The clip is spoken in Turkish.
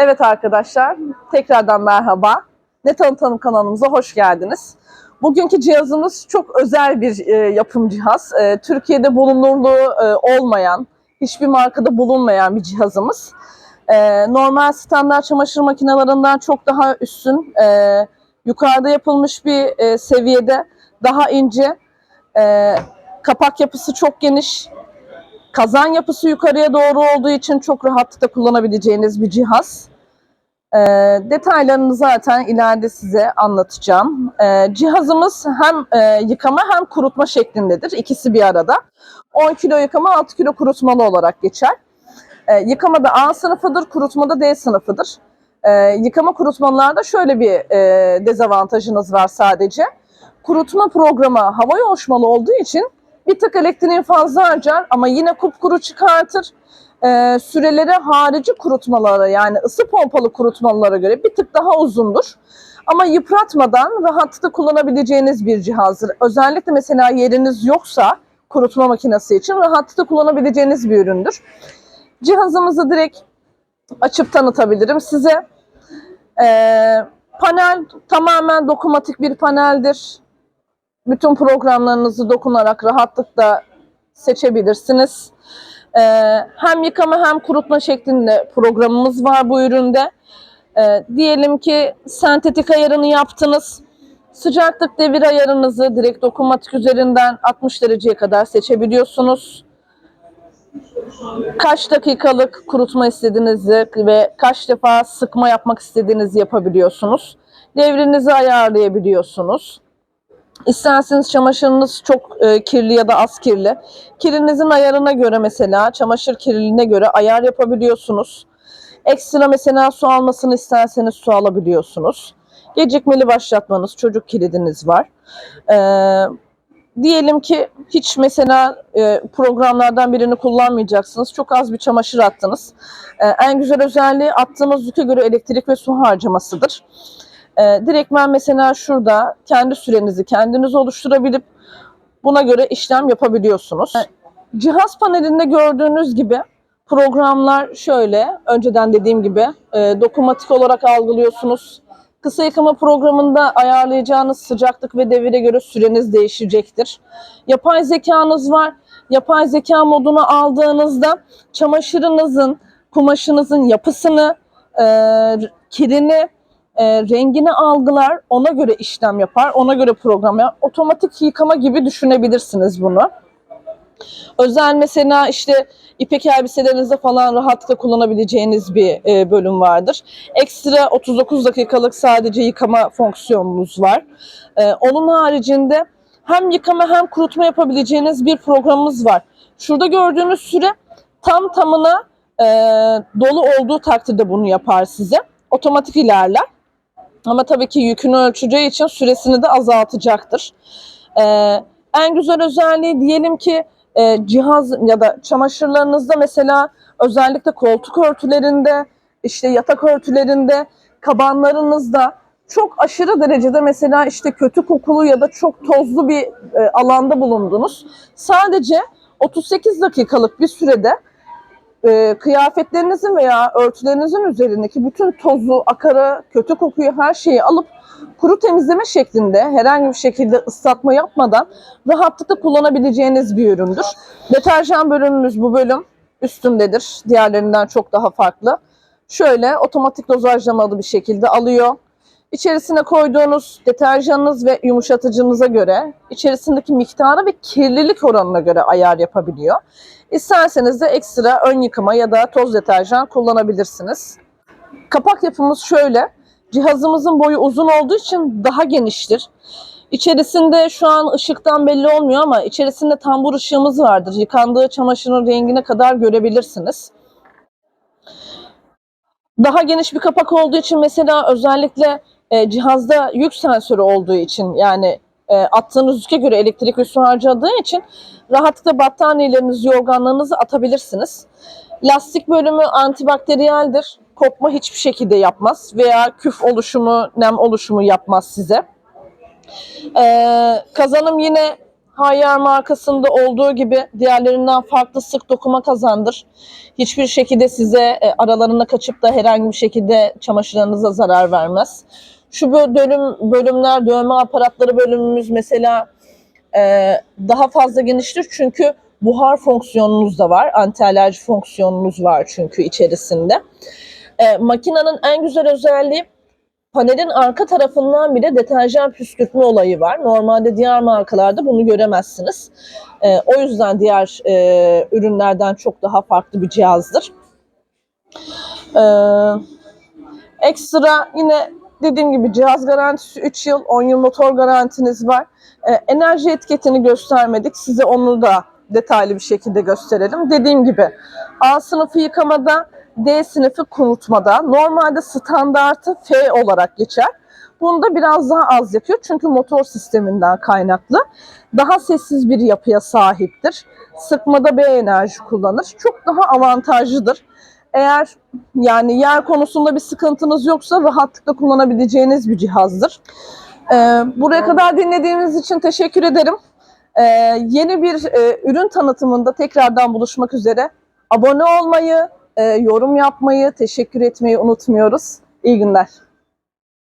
Evet arkadaşlar, tekrardan merhaba. Ne Tanıtalım kanalımıza hoş geldiniz. Bugünkü cihazımız çok özel bir e, yapım cihaz. E, Türkiye'de bulunurluğu e, olmayan, hiçbir markada bulunmayan bir cihazımız. E, normal standart çamaşır makinelerinden çok daha üstün, e, yukarıda yapılmış bir e, seviyede, daha ince, e, kapak yapısı çok geniş, kazan yapısı yukarıya doğru olduğu için çok rahatlıkla kullanabileceğiniz bir cihaz. Ee, detaylarını zaten ileride size anlatacağım. Ee, cihazımız hem e, yıkama hem kurutma şeklindedir. İkisi bir arada. 10 kilo yıkama 6 kilo kurutmalı olarak geçer. Ee, yıkamada A sınıfıdır, kurutmada D sınıfıdır. Ee, yıkama kurutmalarda şöyle bir e, dezavantajınız var sadece. Kurutma programı hava yoğuşmalı olduğu için bir tık elektriğin fazla harcar ama yine kupkuru çıkartır. Ee, süreleri harici kurutmalara yani ısı pompalı kurutmalara göre bir tık daha uzundur. Ama yıpratmadan rahatlıkla kullanabileceğiniz bir cihazdır. Özellikle mesela yeriniz yoksa kurutma makinesi için rahatlıkla kullanabileceğiniz bir üründür. Cihazımızı direkt açıp tanıtabilirim size. Ee, panel tamamen dokunmatik bir paneldir. Bütün programlarınızı dokunarak rahatlıkla seçebilirsiniz. Ee, hem yıkama hem kurutma şeklinde programımız var bu üründe. Ee, diyelim ki sentetik ayarını yaptınız. Sıcaklık devir ayarınızı direkt dokunmatik üzerinden 60 dereceye kadar seçebiliyorsunuz. Kaç dakikalık kurutma istediğinizi ve kaç defa sıkma yapmak istediğinizi yapabiliyorsunuz. Devrinizi ayarlayabiliyorsunuz. İsterseniz çamaşırınız çok e, kirli ya da az kirli. Kirinizin ayarına göre mesela çamaşır kirliliğine göre ayar yapabiliyorsunuz. Ekstra mesela su almasını isterseniz su alabiliyorsunuz. Gecikmeli başlatmanız, çocuk kilidiniz var. Ee, diyelim ki hiç mesela e, programlardan birini kullanmayacaksınız. Çok az bir çamaşır attınız. Ee, en güzel özelliği attığınız yüke göre elektrik ve su harcamasıdır. Ee, direktmen mesela şurada kendi sürenizi kendiniz oluşturabilip buna göre işlem yapabiliyorsunuz. Cihaz panelinde gördüğünüz gibi programlar şöyle. Önceden dediğim gibi e, dokunmatik olarak algılıyorsunuz. Kısa yıkama programında ayarlayacağınız sıcaklık ve devire göre süreniz değişecektir. Yapay zekanız var. Yapay zeka modunu aldığınızda çamaşırınızın, kumaşınızın yapısını, e, kirini, e, rengini algılar, ona göre işlem yapar, ona göre program yapar. Otomatik yıkama gibi düşünebilirsiniz bunu. Özel mesela işte ipek elbiselerinizde falan rahatlıkla kullanabileceğiniz bir e, bölüm vardır. Ekstra 39 dakikalık sadece yıkama fonksiyonumuz var. E, onun haricinde hem yıkama hem kurutma yapabileceğiniz bir programımız var. Şurada gördüğünüz süre tam tamına e, dolu olduğu takdirde bunu yapar size. Otomatik ilerler. Ama tabii ki yükünü ölçeceği için süresini de azaltacaktır. Ee, en güzel özelliği diyelim ki e, cihaz ya da çamaşırlarınızda mesela özellikle koltuk örtülerinde, işte yatak örtülerinde, kabanlarınızda çok aşırı derecede mesela işte kötü kokulu ya da çok tozlu bir e, alanda bulundunuz. Sadece 38 dakikalık bir sürede e, kıyafetlerinizin veya örtülerinizin üzerindeki bütün tozu, akarı, kötü kokuyu her şeyi alıp kuru temizleme şeklinde herhangi bir şekilde ıslatma yapmadan rahatlıkla kullanabileceğiniz bir üründür. Deterjan bölümümüz bu bölüm üstündedir. Diğerlerinden çok daha farklı. Şöyle otomatik dozajlamalı bir şekilde alıyor. İçerisine koyduğunuz deterjanınız ve yumuşatıcınıza göre içerisindeki miktara ve kirlilik oranına göre ayar yapabiliyor. İsterseniz de ekstra ön yıkama ya da toz deterjan kullanabilirsiniz. Kapak yapımız şöyle. Cihazımızın boyu uzun olduğu için daha geniştir. İçerisinde şu an ışıktan belli olmuyor ama içerisinde tambur ışığımız vardır. Yıkandığı çamaşırın rengine kadar görebilirsiniz. Daha geniş bir kapak olduğu için mesela özellikle e, cihazda yük sensörü olduğu için yani e, attığınız yüke göre elektrik su harcadığı için rahatlıkla battaniyelerinizi, yorganlarınızı atabilirsiniz. Lastik bölümü antibakteriyeldir. Kopma hiçbir şekilde yapmaz veya küf oluşumu, nem oluşumu yapmaz size. Ee, kazanım yine Hayyar markasında olduğu gibi diğerlerinden farklı sık dokuma kazandır. Hiçbir şekilde size e, aralarında kaçıp da herhangi bir şekilde çamaşırlarınıza zarar vermez. Şu bö- bölüm bölümler dövme aparatları bölümümüz mesela e, daha fazla geniştir çünkü buhar fonksiyonunuz da var. Anti-alerji fonksiyonunuz var çünkü içerisinde. E, makinenin en güzel özelliği panelin arka tarafından bile deterjan püskürtme olayı var. Normalde diğer markalarda bunu göremezsiniz. E, o yüzden diğer e, ürünlerden çok daha farklı bir cihazdır. E, ekstra yine dediğim gibi cihaz garantisi 3 yıl, 10 yıl motor garantiniz var. E, enerji etiketini göstermedik. Size onu da detaylı bir şekilde gösterelim. Dediğim gibi A sınıfı yıkamada, D sınıfı kurutmada. Normalde standartı F olarak geçer. Bunda biraz daha az yakıyor çünkü motor sisteminden kaynaklı. Daha sessiz bir yapıya sahiptir. Sıkmada B enerji kullanır. Çok daha avantajlıdır. Eğer yani yer konusunda bir sıkıntınız yoksa rahatlıkla kullanabileceğiniz bir cihazdır. Ee, buraya kadar dinlediğiniz için teşekkür ederim. Ee, yeni bir e, ürün tanıtımında tekrardan buluşmak üzere. Abone olmayı, e, yorum yapmayı, teşekkür etmeyi unutmuyoruz. İyi günler.